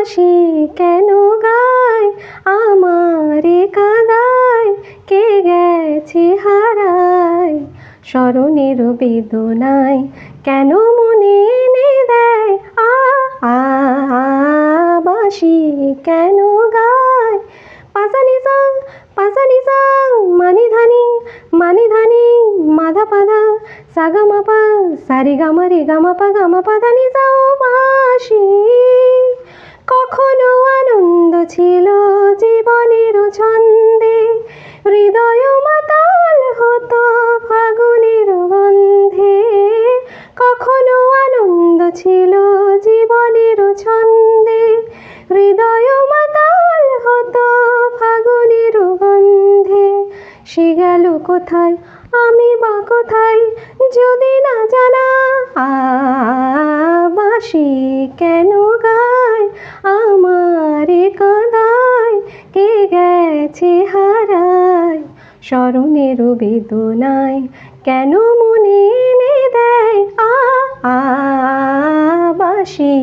হাসি কেন গায়? আমারে কাদায়, কে গেছে হারায়? স্মরণের বেদনায় কেন মনে এনে দেয়? আ আবাসি কেন গায়? পাশানি সাং পাশানি সাং, মানি ধানি মানি ধানি, মাধা পাধা, সাগামাপা সারি গামা রে গামাপা গামাপা, ধানি যাও মাসি ছিল জীবনের ছন্দে। হৃদয় মাতাল হতো ফাগুনের গন্ধে। কখনো আনন্দ ছিল জীবনের ছন্দে। হৃদয় মাতাল হতো ফাগুনের গন্ধে। সে গেল কোথায়? আমি বা কোথায়? যদি না জানা আ বাসি কেন গায়? আমারে কে গেছে হারায় স্মরণের বেদনায় কেন মনে এনে দেয় আ আ বাসি